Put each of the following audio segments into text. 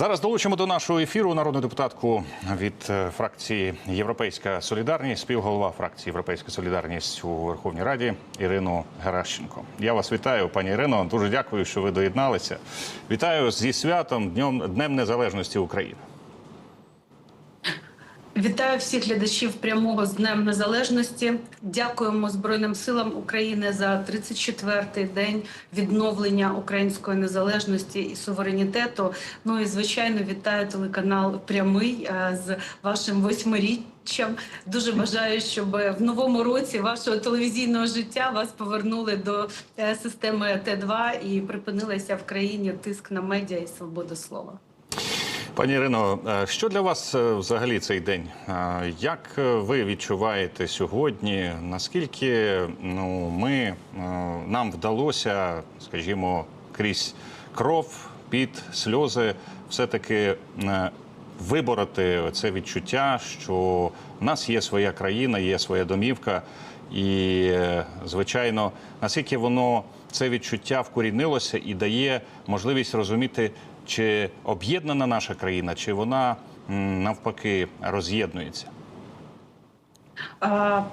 Зараз долучимо до нашого ефіру народну депутатку від е, фракції Європейська Солідарність, співголова фракції Європейська Солідарність у Верховній Раді Ірину Геращенко. Я вас вітаю, пані Ірино. Дуже дякую, що ви доєдналися. Вітаю зі святом Днем Днем Незалежності України. Вітаю всіх глядачів прямого з Днем Незалежності. Дякуємо Збройним силам України за 34-й день відновлення української незалежності і суверенітету. Ну і звичайно вітаю телеканал Прямий е, з вашим восьмиріччям. Дуже бажаю, щоб в новому році вашого телевізійного життя вас повернули до е, системи Т2 і припинилася в країні тиск на медіа і свободу слова. Пані Ірино, е, що для вас е, взагалі цей день? Е, Як ви відчуваєте сьогодні? Наскільки ну, ми, нам вдалося, скажімо, крізь кров, під сльози, все-таки вибороти це відчуття, що в нас є своя країна, є своя домівка, і, звичайно, наскільки воно це відчуття вкорінилося і дає можливість розуміти, чи об'єднана наша країна, чи вона навпаки роз'єднується.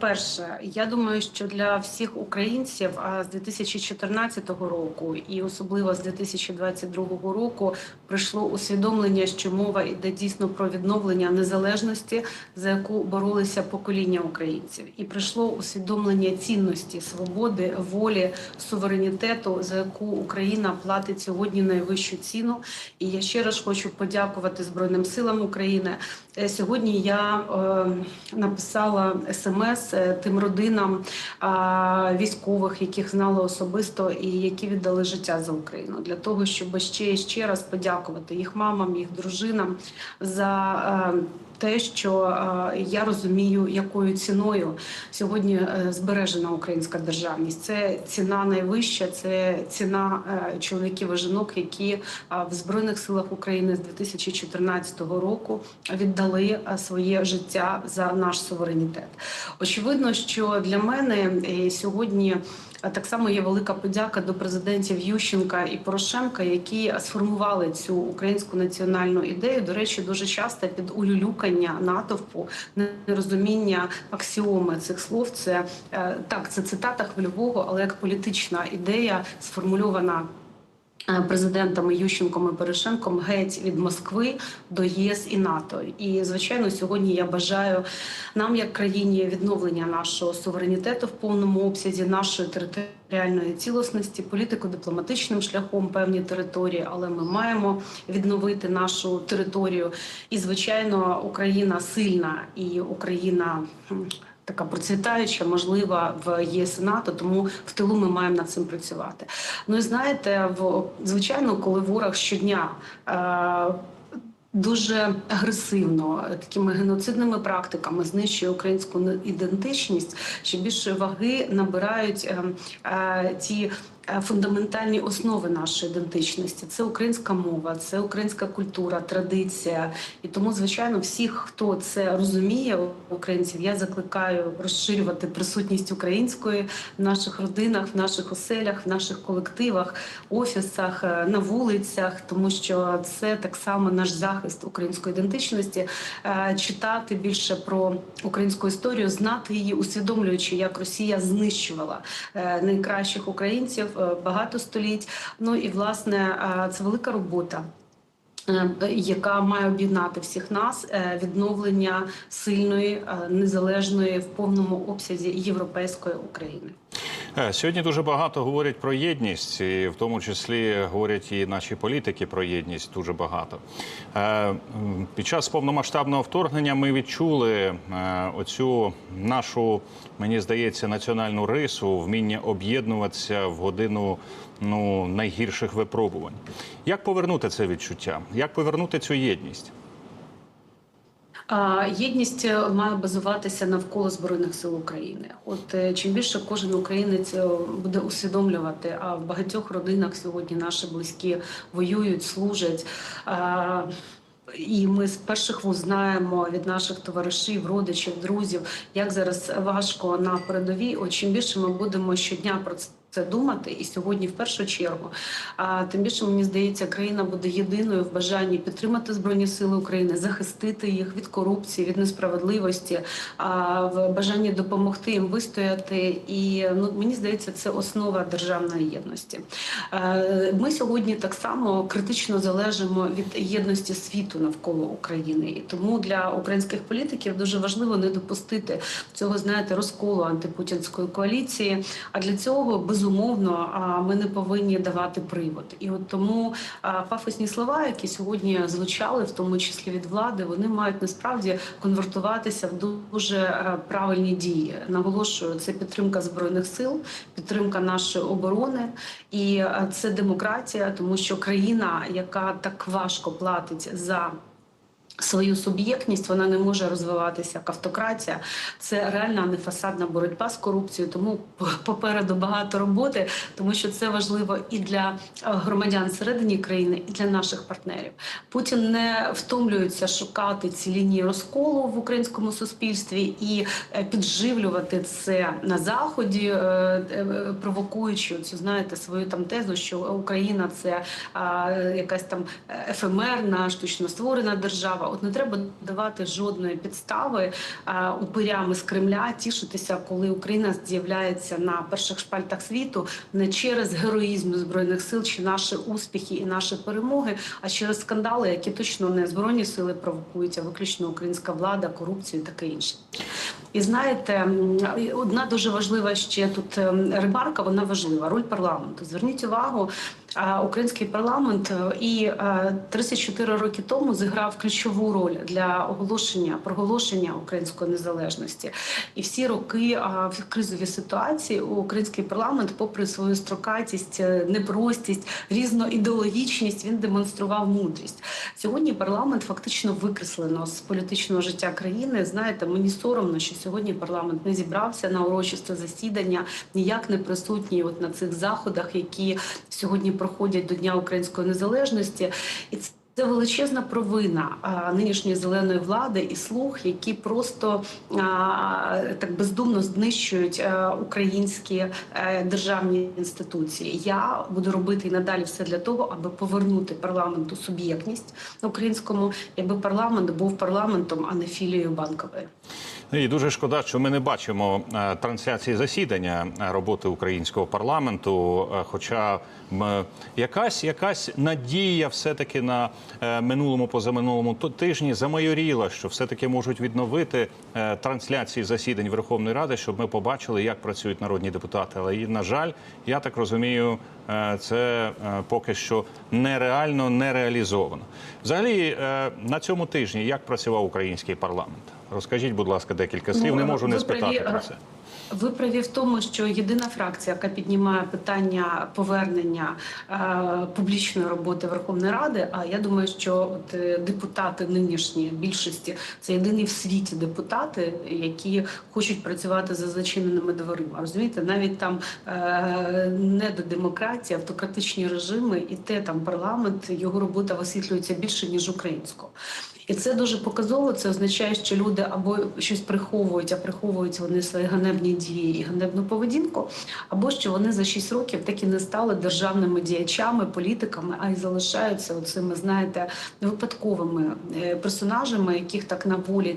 Перше, я думаю, що для всіх українців з 2014 року і особливо з 2022 року прийшло усвідомлення, що мова йде дійсно про відновлення незалежності, за яку боролися покоління українців, і прийшло усвідомлення цінності свободи, волі, суверенітету, за яку Україна платить сьогодні найвищу ціну. І я ще раз хочу подякувати Збройним силам України. Е, Сьогодні я е, написала смс е, тим родинам е, військових, яких знала особисто і які віддали життя за Україну, для того, щоб ще і ще раз подякувати їх мамам, їх дружинам за. Те, що е, я розумію, якою ціною сьогодні е, збережена українська державність. Це ціна найвища, це ціна е, чоловіків і жінок, які в збройних силах України з 2014 року віддали своє життя за наш суверенітет. Очевидно, що для мене сьогодні. Так само є велика подяка до президентів Ющенка і Порошенка, які сформували цю українську національну ідею. До речі, дуже часто під улюлюкання натовпу, нерозуміння аксіоми цих слов. Це е, так, це цитата хвильового, але як політична ідея сформульована. Е, Президентами Ющенком і Порошенком геть від Москви до ЄС і НАТО. І звичайно, сьогодні я бажаю нам, як країні, відновлення нашого суверенітету в повному обсязі, нашої територіальної цілісності, політико-дипломатичним шляхом певні території, але ми маємо відновити нашу територію. І звичайно, Україна сильна і Україна. Така процвітаюча, можлива в ЄС і НАТО, тому в тилу ми маємо над цим працювати. Ну і знаєте, в звичайно, коли ворог щодня е, дуже агресивно такими геноцидними практиками знищує українську ідентичність, ще більше ваги набирають е, е, ті. Е, Фундаментальні основи нашої ідентичності це українська мова, це українська культура, традиція. І тому, звичайно, всіх, хто це розуміє, українців, я закликаю розширювати присутність української в наших родинах, в наших оселях, в наших колективах, офісах, е, на вулицях, тому що це так само наш захист української ідентичності. Е, Читати більше про українську історію, знати її, усвідомлюючи, як Росія знищувала найкращих українців багато століть. Ну і власне е, це велика робота. е, Яка має об'єднати всіх нас е, відновлення сильної, е, незалежної в повному обсязі європейської України. Е, Сьогодні дуже багато говорять про єдність, і в тому числі говорять і наші політики про єдність дуже багато. Е, Під час повномасштабного вторгнення ми відчули е, оцю нашу, мені здається, національну рису, вміння об'єднуватися в годину ну, найгірших випробувань. Як повернути це відчуття? Як повернути цю єдність? Єдність е, має базуватися навколо збройних сил України. От е, чим більше кожен українець е, буде усвідомлювати, а в багатьох родинах сьогодні наші близькі воюють, служать. І ми з перших вуз знаємо від наших товаришів, родичів, друзів, як зараз важко на передовій. От чим більше ми будемо щодня про це це думати, і сьогодні в першу чергу. А тим більше мені здається, країна буде єдиною в бажанні підтримати збройні сили України, захистити їх від корупції, від несправедливості, а в бажанні допомогти їм вистояти. І ну мені здається, це основа державної єдності. Ми сьогодні так само критично залежимо від єдності світу навколо України, і тому для українських політиків дуже важливо не допустити цього, знаєте, розколу антипутінської коаліції. А для цього безумовно а, ми не повинні давати привод. І от тому пафосні слова, які сьогодні звучали, в тому числі від влади, вони мають насправді конвертуватися в дуже е, правильні дії. Наголошую, це підтримка збройних сил, підтримка нашої оборони, і е, це демократія, тому що країна, яка так важко платить за свою суб'єктність, вона не може розвиватися як автократія. Це реальна нефасадна боротьба з корупцією. Тому попереду багато роботи, тому що це важливо і для е, громадян всередині країни, і для наших партнерів. Путін не втомлюється шукати ці лінії розколу в українському суспільстві і е, підживлювати це на заході, е, провокуючи цю знаєте свою там тезу, що Україна це якась там ефемерна, штучно створена держава. От не треба давати жодної підстави а, упирями з Кремля тішитися, коли Україна з'являється на перших шпальтах світу не через героїзм збройних сил чи наші успіхи і наші перемоги, а через скандали, які точно не збройні сили провокують, а виключно українська влада, корупцію і таке інше. І знаєте, одна дуже важлива ще тут ем, ремарка, вона важлива. Роль парламенту. Зверніть увагу, український парламент е, і е, 34 роки тому зіграв ключову роль для оголошення проголошення української незалежності. І всі роки в кризовій ситуації український парламент, попри свою строкатість, е, непростість, різноідеологічність, він демонстрував мудрість. Сьогодні парламент фактично викреслено з політичного життя країни. Знаєте, мені соромно, що сьогодні парламент не зібрався на урочисте засідання, ніяк не присутній от на цих заходах, які сьогодні проходять до Дня української незалежності, і це. Це величезна провина нинішньої зеленої влади і слуг, які просто так бездумно знищують а, українські е, державні інституції. Я буду робити і надалі все для того, аби повернути парламенту суб'єктність українському, і аби парламент був парламентом, а не філією банкової. Ну, І дуже шкода, що ми не бачимо е, трансляції засідання е, роботи українського парламенту. е, Хоча якась якась надія, все таки на минулому позаминулому тижні замайоріла, що все таки можуть відновити трансляції засідань Верховної Ради, щоб ми побачили, як працюють народні депутати. Але на жаль, я так розумію, це е, поки що нереально не реалізовано. Взагалі, е, на цьому тижні як працював український парламент? Розкажіть, будь ласка, декілька слів. Ну, Не можу не спитати праві, про е, це. Ви праві в тому, що єдина фракція, яка піднімає питання повернення е, публічної роботи Верховної Ради. А я думаю, що от е, депутати нинішні більшості це єдині в світі депутати, які хочуть працювати за зачиненими дверима. Розумієте, навіть там е, не до демократії, автократичні режими, і те там парламент, його робота висвітлюється більше ніж українського. І це дуже показово. Це означає, що люди або щось приховують, а приховують вони свої ганебні дії і ганебну поведінку, або що вони за 6 років так і не стали державними діячами, політиками, а й залишаються оцими, знаєте, випадковими е, персонажами, яких так на волі.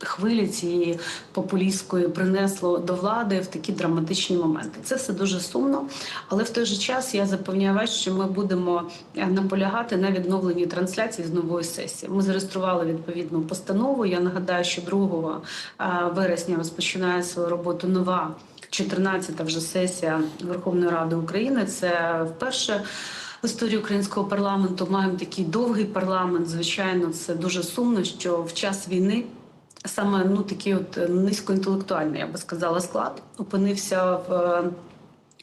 Хвилі цієї популістської принесло до влади в такі драматичні моменти. Це все дуже сумно, але в той же час я запевняю вас, що ми будемо е, наполягати на відновленні трансляції з нової сесії. Ми зареєстрували відповідну постанову. Я нагадаю, що 2 е, вересня розпочинає свою роботу нова 14-та вже сесія Верховної Ради України. Це вперше. В історії українського парламенту маємо такий довгий парламент. Звичайно, це дуже сумно, що в час війни саме ну такий от низькоінтелектуальний, я би сказала, склад опинився в.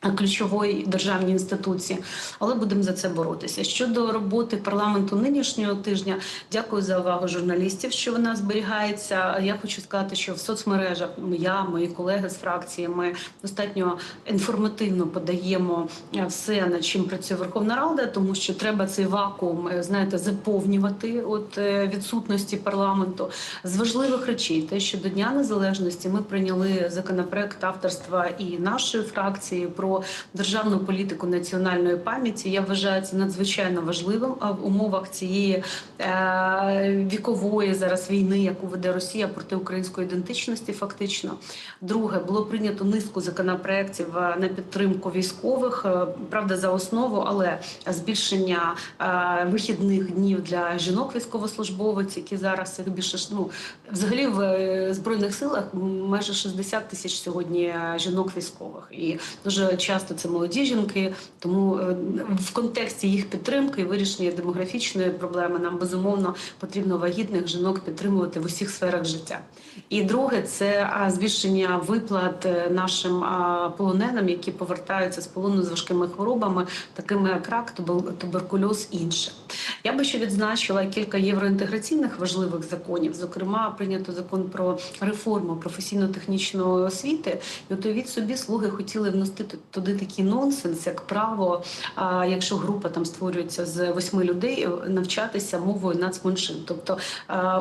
Е, Ключової державній інституції, але будемо за це боротися. Щодо роботи парламенту нинішнього тижня, дякую за увагу журналістів, що вона зберігається. Я хочу сказати, що в соцмережах я, мої колеги з фракції, ми достатньо інформативно подаємо е, все, над чим працює Верховна Рада, тому що треба цей вакуум, е, знаєте, заповнювати от відсутності парламенту з важливих речей. Те, що до Дня Незалежності ми прийняли законопроект авторства і нашої фракції про про державну політику національної пам'яті. Я вважаю це надзвичайно важливим в умовах цієї е, вікової зараз війни, яку веде Росія проти української ідентичності. Фактично, друге було прийнято низку законопроєктів е, на підтримку військових. е, Правда, за основу, але збільшення вихідних днів для жінок військовослужбовиць, які зараз їх більше ну взагалі в збройних силах майже 60 тисяч сьогодні жінок військових, і дуже часто це молоді жінки. Тому е, в контексті їх підтримки і вирішення демографічної проблеми нам безумовно потрібно вагітних жінок підтримувати в усіх сферах життя. І друге це збільшення виплат е, нашим полоненим, які повертаються з полону з важкими хворобами, такими як рак, тубер- туберкульоз інше. Я би ще відзначила кілька євроінтеграційних важливих законів. Зокрема, прийнято закон про реформу професійно-технічної освіти. І от собі, слуги хотіли внести туди такий нонсенс, як право, якщо група там створюється з восьми людей, навчатися мовою нацменшин. Тобто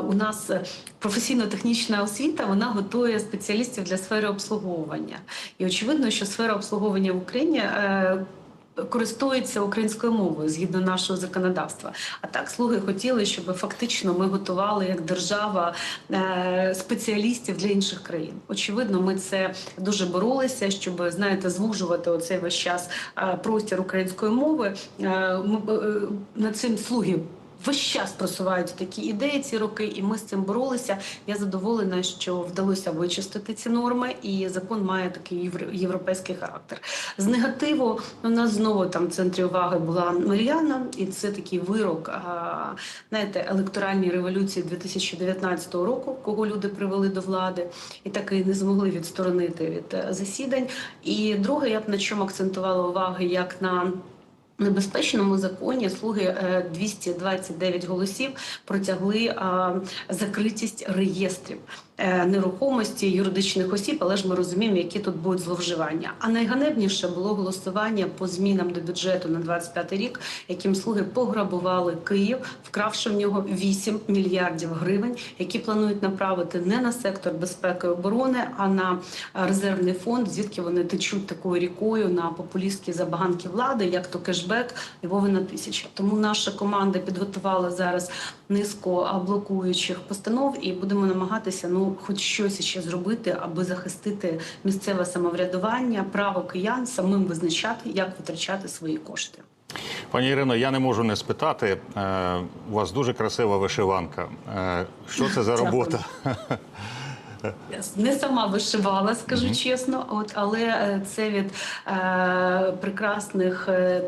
у нас професійно-технічна освіта вона готує спеціалістів для сфери обслуговування. І очевидно, що сфера обслуговування в Україні. Користується українською мовою згідно нашого законодавства. А так слуги хотіли, щоб фактично ми готували як держава е, спеціалістів для інших країн. Очевидно, ми це дуже боролися, щоб знаєте, звужувати оцей весь час е, простір української мови. Е, Ми над цим слуги. Весь час просувають такі ідеї ці роки, і ми з цим боролися. Я задоволена, що вдалося вичистити ці норми, і закон має такий європейський характер. З негативу у нас знову там в центрі уваги була Мар'яна, і це такий вирок, а, знаєте, електоральній революції 2019 року, кого люди привели до влади, і так і не змогли відсторонити від е, засідань. І друге, я б на чому акцентувала уваги, як на небезпечному законі. Слуги е, 229 голосів протягли закритість реєстрів. е, нерухомості юридичних осіб, але ж ми розуміємо, які тут будуть зловживання. А найганебніше було голосування по змінам до бюджету на 25 рік, яким слуги пограбували Київ, вкравши в нього 8 мільярдів гривень, які планують направити не на сектор безпеки і оборони, а на е, резервний фонд, звідки вони течуть такою рікою на популістські забаганки влади, як то кешбек і Вовина тисяча. Тому наша команда підготувала зараз низку блокуючих постанов, і будемо намагатися ну хоч щось ще зробити, аби захистити місцеве самоврядування, право киян самим визначати, як витрачати свої кошти. Пані Ірино, я не можу не спитати. е, У вас дуже красива вишиванка. Е, Що це за робота? Я не сама вишивала, скажу чесно. От але е, це від е, прекрасних е,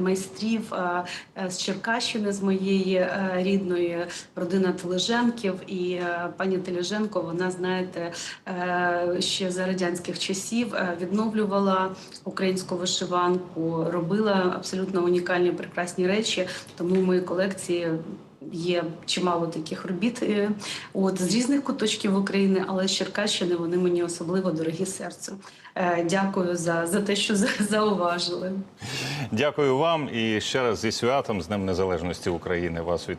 майстрів е, е, з Черкащини, з моєї е, рідної родина Тележенків. І е, пані Тележенко, вона знаєте, е, ще за радянських часів е, відновлювала українську вишиванку, робила абсолютно унікальні прекрасні речі. Тому в моїй колекції. Є чимало таких робіт е, от з різних куточків України, але з Черкащини вони мені особливо дорогі серцю. Е, Дякую за, за те, що зауважили. Дякую вам і ще раз зі святом з Днем Незалежності України вас вітаю.